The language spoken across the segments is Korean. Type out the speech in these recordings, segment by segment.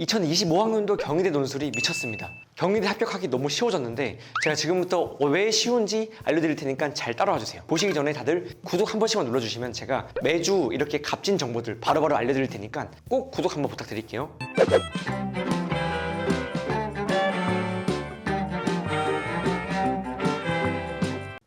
2025학년도 경희대 논술이 미쳤습니다. 경희대 합격하기 너무 쉬워졌는데 제가 지금부터 왜 쉬운지 알려드릴 테니까 잘 따라와 주세요. 보시기 전에 다들 구독 한 번씩만 눌러주시면 제가 매주 이렇게 값진 정보들 바로바로 알려드릴 테니까 꼭 구독 한번 부탁드릴게요.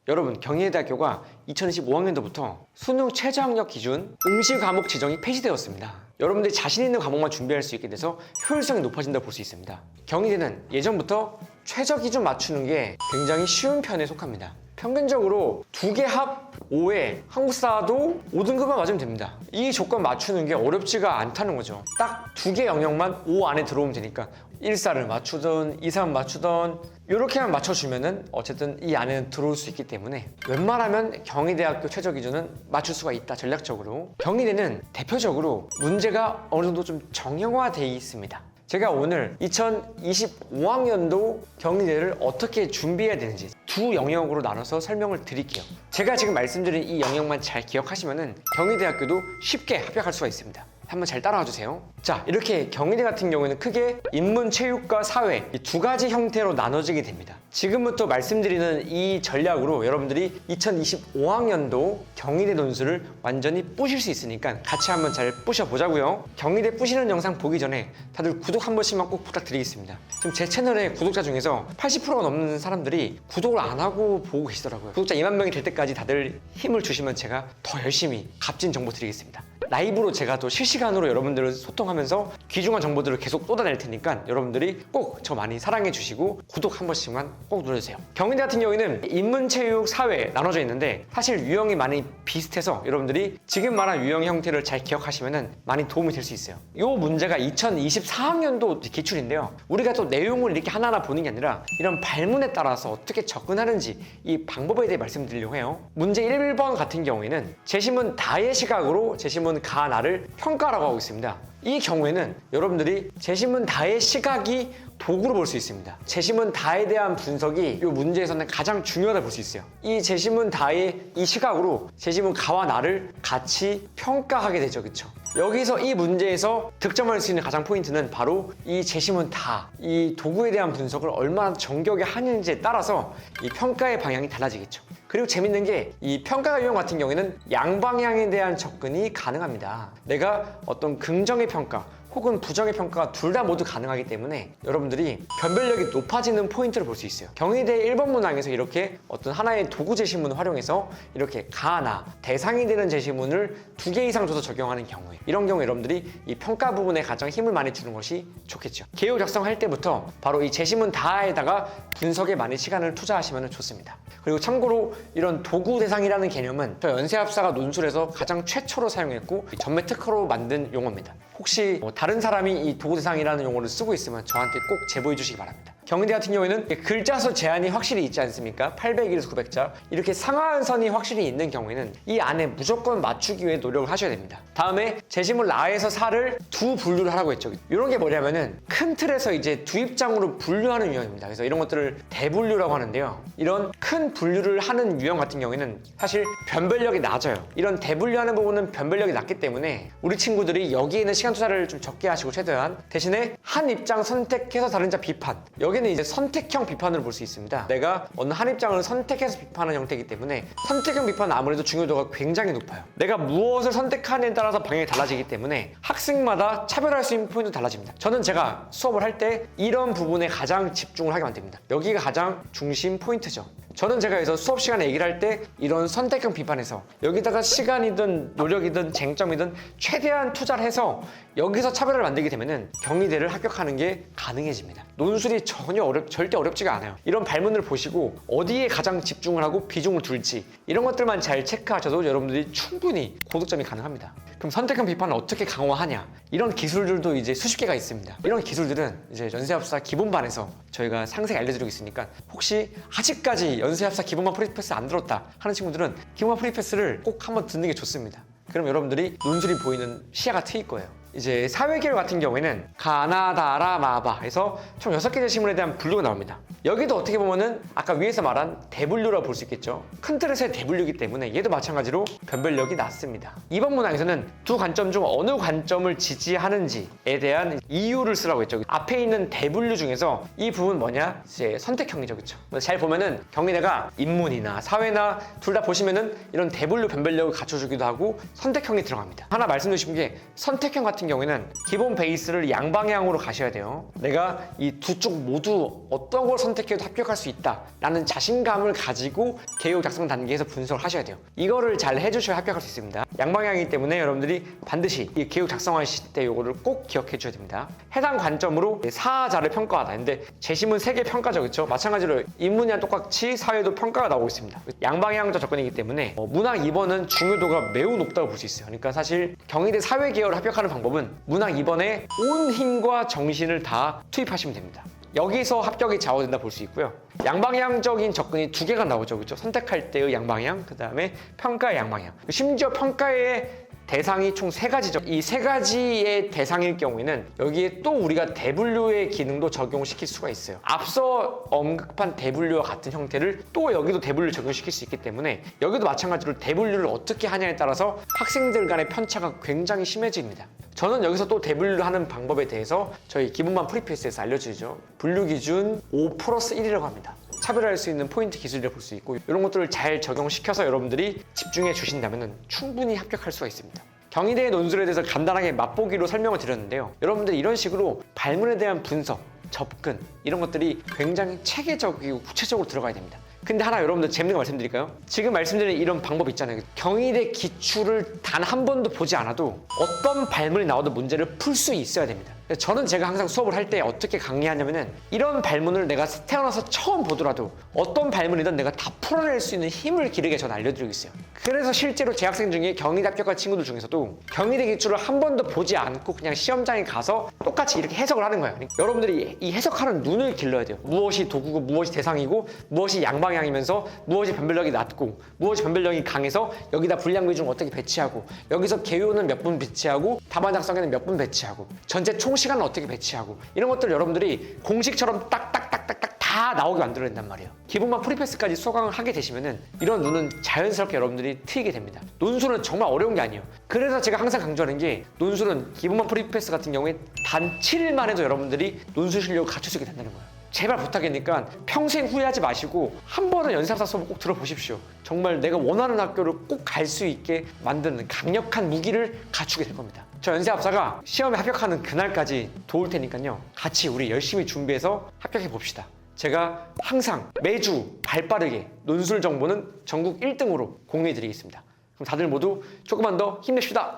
여러분 경희대학교가 2025학년도부터 수능 최저학력 기준 응시 과목 지정이 폐지되었습니다. 여러분들이 자신 있는 과목만 준비할 수 있게 돼서 효율성이 높아진다고 볼 수 있습니다. 경희대는 예전부터 최저 기준 맞추는 게 굉장히 쉬운 편에 속합니다. 평균적으로 두 개 합 5에 한국사도 5등급만 맞으면 됩니다. 이 조건 맞추는 게 어렵지가 않다는 거죠. 딱 두 개 영역만 5 안에 들어오면 되니까 1사를 맞추던 2, 3 맞추던 이렇게만 맞춰주면은 어쨌든 이 안에는 들어올 수 있기 때문에 웬만하면 경희대학교 최저 기준은 맞출 수가 있다 전략적으로 경희대는 대표적으로 문제가 어느 정도 좀 정형화되어 있습니다. 제가 오늘 2025학년도 경희대를 어떻게 준비해야 되는지 두 영역으로 나눠서 설명을 드릴게요. 제가 지금 말씀드린 이 영역만 잘 기억하시면은 경희대학교도 쉽게 합격할 수가 있습니다. 한번 잘 따라와 주세요. 자, 이렇게 경희대 같은 경우에는 크게 인문, 체육과 사회 이 두 가지 형태로 나눠지게 됩니다. 지금부터 말씀드리는 이 전략으로 여러분들이 2025학년도 경희대 논술을 완전히 뿌실 수 있으니까 같이 한번 잘 뿌셔 보자고요. 경희대 뿌시는 영상 보기 전에 다들 구독 한 번씩만 꼭 부탁드리겠습니다. 지금 제 채널의 구독자 중에서 80%가 넘는 사람들이 구독을 안 하고 보고 계시더라고요. 구독자 2만 명이 될 때까지 다들 힘을 주시면 제가 더 열심히 값진 정보 드리겠습니다. 라이브로 제가 또 실시간으로 여러분들을 소통하면서 귀중한 정보들을 계속 쏟아낼 테니까 여러분들이 꼭 저 많이 사랑해 주시고 구독 한 번씩만 꼭 눌러주세요. 경희대 같은 경우에는 인문, 체육, 사회 나눠져 있는데 사실 유형이 많이 비슷해서 여러분들이 지금 말한 유형 형태를 잘 기억하시면 많이 도움이 될 수 있어요. 이 문제가 2024학년도 기출인데요. 우리가 또 내용을 이렇게 하나하나 보는 게 아니라 이런 발문에 따라서 어떻게 접근하는지 이 방법에 대해 말씀드리려고 해요. 문제 1번 같은 경우에는 제시문 다의 시각으로 제시문 가나를 평가라고 하고 있습니다. 이 경우에는 여러분들이 제시문 다의 시각이 도구로 볼 수 있습니다. 제시문 다에 대한 분석이 이 문제에서는 가장 중요하다 볼 수 있어요. 이 제시문 다의 이 시각으로 제시문 가와 나를 같이 평가하게 되죠. 그쵸? 여기서 이 문제에서 득점할 수 있는 가장 포인트는 바로 이 제시문 다, 이 도구에 대한 분석을 얼마나 정교하게 하는지에 따라서 이 평가의 방향이 달라지겠죠. 그리고 재밌는 게 이 평가 유형 같은 경우에는 양방향에 대한 접근이 가능합니다. 내가 어떤 긍정의 평가, 혹은 부정의 평가가 둘 다 모두 가능하기 때문에 여러분들이 변별력이 높아지는 포인트를 볼 수 있어요. 경희대 1번 문항에서 이렇게 어떤 하나의 도구 제시문을 활용해서 이렇게 가나 대상이 되는 제시문을 두 개 이상 줘서 적용하는 경우에 이런 경우 여러분들이 이 평가 부분에 가장 힘을 많이 주는 것이 좋겠죠. 개요 작성할 때부터 바로 이 제시문 다에다가 분석에 많이 시간을 투자하시면 좋습니다. 그리고 참고로 이런 도구 대상이라는 개념은 저 연세합사가 논술에서 가장 최초로 사용했고 전매 특허로 만든 용어입니다. 혹시 뭐 다른 사람이 이 도구 대상이라는 용어를 쓰고 있으면 저한테 꼭 제보해 주시기 바랍니다. 경희대 같은 경우에는 글자 수 제한이 확실히 있지 않습니까? 800에서 900자 이렇게 상하선이 확실히 있는 경우에는 이 안에 무조건 맞추기 위해 노력을 하셔야 됩니다. 다음에 제시문 라에서 사를 두 분류를 하라고 했죠. 이런 게 뭐냐면은 큰 틀에서 이제 두 입장으로 분류하는 유형입니다. 그래서 이런 것들을 대분류라고 하는데요. 이런 큰 분류를 하는 유형 같은 경우에는 사실 변별력이 낮아요. 이런 대분류하는 부분은 변별력이 낮기 때문에 우리 친구들이 여기에는 시간 투자를 좀 적게 하시고 최대한 대신에 한 입장 선택해서 다른 자 비판 여기는 이제 선택형 비판으로 볼 수 있습니다. 내가 어느 한 입장을 선택해서 비판하는 형태이기 때문에 선택형 비판은 아무래도 중요도가 굉장히 높아요. 내가 무엇을 선택하느냐에 따라서 방향이 달라지기 때문에 학생마다 차별할 수 있는 포인트도 달라집니다. 저는 제가 수업을 할 때 이런 부분에 가장 집중을 하게 만듭니다. 여기가 가장 중심 포인트죠. 저는 제가 여기서 수업 시간에 얘기를 할 때 이런 선택형 비판에서 여기다가 시간이든 노력이든 쟁점이든 최대한 투자를 해서 여기서 차별을 만들게 되면은 경희대를 합격하는 게 가능해집니다. 논술이 전혀 어렵, 절대 어렵지가 않아요. 이런 발문을 보시고 어디에 가장 집중을 하고 비중을 둘지 이런 것들만 잘 체크하셔도 여러분들이 충분히 고득점이 가능합니다. 그럼 선택형 비판을 어떻게 강화하냐? 이런 기술들도 이제 수십 개가 있습니다. 이런 기술들은 이제 연세합사 기본반에서 저희가 상세히 알려드리고 있으니까 혹시 아직까지 연세합사 기본반 프리패스 안 들었다 하는 친구들은 기본반 프리패스를 꼭 한번 듣는 게 좋습니다. 그럼 여러분들이 논술이 보이는 시야가 트일 거예요. 이제 사회계열 같은 경우에는 가나다라 마바에서 총 6개 제시문에 대한 분류가 나옵니다. 여기도 어떻게 보면은 아까 위에서 말한 대분류라고 볼 수 있겠죠. 큰 틀에서의 대분류이기 때문에 얘도 마찬가지로 변별력이 낮습니다. 이번 문항에서는 두 관점 중 어느 관점을 지지하는지에 대한 이유를 쓰라고 했죠. 앞에 있는 대분류 중에서 이 부분 뭐냐? 이제 선택형이죠, 그렇죠? 잘 보면은 경희대가 인문이나 사회나 둘 다 보시면은 이런 대분류 변별력을 갖춰주기도 하고 선택형이 들어갑니다. 하나 말씀드리고 싶은 게 선택형 같은 경우에는 기본 베이스를 양방향으로 가셔야 돼요. 내가 이 두 쪽 모두 어떤 걸 선택해도 합격할 수 있다라는 자신감을 가지고 개요 작성 단계에서 분석을 하셔야 돼요. 이거를 잘 해주셔야 합격할 수 있습니다. 양방향이기 때문에 여러분들이 반드시 이 개요 작성하실 때 이거를 꼭 기억해 주셔야 됩니다. 해당 관점으로 사자를 평가하다. 근데 재심은 세개 평가죠, 그렇죠? 마찬가지로 인문이랑 똑같이 사회도 평가가 나오고 있습니다. 양방향적 접근이기 때문에 어, 문학 2번은 중요도가 매우 높다고 볼 수 있어요. 그러니까 사실 경희대 사회계열을 합격하는 방법은 문학 2번에 온 힘과 정신을 다 투입하시면 됩니다. 여기서 합격이 좌우된다 볼 수 있고요. 양방향적인 접근이 두 개가 나오죠. 그렇죠? 선택할 때의 양방향, 그 다음에 평가의 양방향. 심지어 평가의 대상이 총 세 가지죠. 이 세 가지의 대상일 경우에는 여기에 또 우리가 대분류의 기능도 적용시킬 수가 있어요. 앞서 언급한 대분류와 같은 형태를 또 여기도 대분류 적용시킬 수 있기 때문에 여기도 마찬가지로 대분류를 어떻게 하냐에 따라서 학생들 간의 편차가 굉장히 심해집니다. 저는 여기서 또 대분류 하는 방법에 대해서 저희 기본반 프리패스에서 알려주죠. 분류 기준 5 플러스 1이라고 합니다. 차별할 수 있는 포인트 기술이라고 볼수 있고 이런 것들을 잘 적용시켜서 여러분들이 집중해 주신다면 충분히 합격할 수가 있습니다. 경희대의 논술에 대해서 간단하게 맛보기로 설명을 드렸는데요. 여러분들 이런 식으로 발문에 대한 분석, 접근 이런 것들이 굉장히 체계적이고 구체적으로 들어가야 됩니다. 근데 하나 여러분들 재밌는 거 말씀드릴까요? 지금 말씀드린 이런 방법 있잖아요. 경희대 기출을 단 한 번도 보지 않아도 어떤 발문이 나와도 문제를 풀 수 있어야 됩니다. 저는 제가 항상 수업을 할 때 어떻게 강의하냐면은 이런 발문을 내가 태어나서 처음 보더라도 어떤 발문이든 내가 다 풀어낼 수 있는 힘을 기르게 저는 알려드리고 있어요. 그래서 실제로 제 학생 중에 경희대 합격한 친구들 중에서도 경희대 기출을 한 번도 보지 않고 그냥 시험장에 가서 똑같이 이렇게 해석을 하는 거예요. 그러니까 여러분들이 이 해석하는 눈을 길러야 돼요. 무엇이 도구고 무엇이 대상이고 무엇이 양방향이면서 무엇이 변별력이 낮고 무엇이 변별력이 강해서 여기다 분량 비중 어떻게 배치하고 여기서 개요는 몇 분 배치하고 답안 작성에는 몇 분 배치하고 전체 총 시간을 어떻게 배치하고 이런 것들 여러분들이 공식처럼 딱딱딱딱딱 다 나오게 만들어야 된단 말이에요. 기본만 프리패스까지 수강을 하게 되시면은 이런 눈은 자연스럽게 여러분들이 트이게 됩니다. 논술은 정말 어려운 게 아니에요. 그래서 제가 항상 강조하는 게 논술은 기본만 프리패스 같은 경우에 단 7일만 해도 여러분들이 논술 실력을 갖출 수 있게 된다는 거예요. 제발 부탁이니까 평생 후회하지 마시고 한 번은 연세합사 수업을 꼭 들어보십시오. 정말 내가 원하는 학교를 꼭 갈 수 있게 만드는 강력한 무기를 갖추게 될 겁니다. 저 연세합사가 시험에 합격하는 그날까지 도울 테니까요. 같이 우리 열심히 준비해서 합격해 봅시다. 제가 항상 매주 발 빠르게 논술 정보는 전국 1등으로 공유해 드리겠습니다. 그럼 다들 모두 조금만 더 힘냅시다.